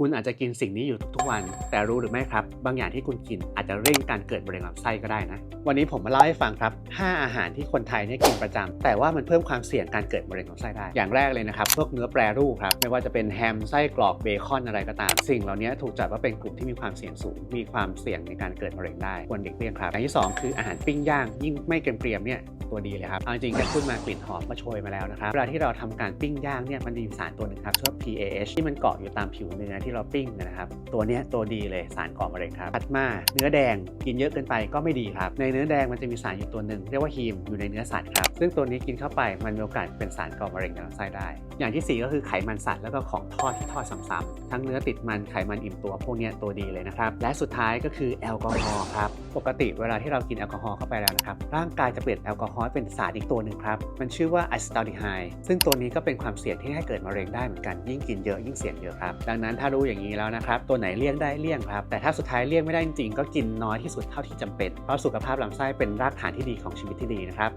คุณอาจจะกินสิ่งนี้อยู่ทุกๆวัน แต่รู้หรือไม่ครับ บางอย่างที่คุณกินอาจจะเร่งการเกิดมะเร็งลำไส้ก็ได้นะ วันนี้ผมมาเล่าให้ฟังครับ 5 อาหารที่คนไทยเนี่ยกินประจำแต่ว่ามันเพิ่มความเสี่ยงการเกิดมะเร็งลำไส้ได้ อย่างแรกเลยนะครับพวกเนื้อแปรรูปครับ ไม่ว่าจะเป็นแฮมไส้กรอกเบคอนอะไรก็ตาม สิ่งเหล่านี้ถูกจัดว่าเป็นกลุ่มที่มีความเสี่ยงสูง มีความเสี่ยงในการเกิดมะเร็งได้ควรเด็กเลี่ยงครับอย่างที่สองคืออาหารปิ้งย่างยิ่งไม่เกรียมเนี่ย ตัวดีเลยครับเอาจริงๆแค่พูดมากลิ่นหอมก็โชยมาแล้วนะครับเวลาที่เราทำการปิ้งย่างเนี่ยมันมีสารตัวหนึ่งครับชื่อว่า PAH ที่มันเกาะอยู่ตามผิวเนื้อที่เราปิ้งนะครับตัวนี้ตัวดีเลยสารก่อมะเร็งครับถัดมาเนื้อแดงกินเยอะเกินไปก็ไม่ดีครับในเนื้อแดงมันจะมีสารอยู่ตัวหนึ่งเรียกว่าฮีมอยู่ในเนื้อสัตว์ครับซึ่งตัวนี้กินเข้าไปมันมีโอกาสเป็นสารก่อมะเร็งในลำไส้ได้ อย่างที่สี่ก็คือไขมันสัตว์แล้วก็ของทอดที่ทอดซ้ำๆทั้งเนื้อติดมันไขมันอิ่มตัวพวกนี้ตัวดีเลยนะครับและสุดท้ายก็คือแอลกอฮอล์ครับปกติเวลาที่เรากินแอลกอฮอล์เข้าไปแล้วนะครับร่างกายจะเปลี่ยนแอลกอฮอล์ให้เป็นสารอีกตัวหนึ่งครับ มันชื่อว่าอะซิตาลดีไฮซึ่งตัวนี้ก็เป็นความเสี่ยงที่ให้เกิดมะเร็งได้เหมือนกันยิ่งกินเยอะยิ่งเสี่ยงเยอะครับ ดังนั้นถ้ารู้อย่างนี้แล้วนะครับ ตัวไหนเลี่ยงได้เลี่ยงครับ แต่ถ้าสุดท้ายเลี่ยงไม่ได้จริงๆก็กินน้อยที่สุดเท่าที่จำเป็น เพราะสุขภาพลำไส้เป็นรากฐานที่ดีของชีวิตที่ดีนะครับ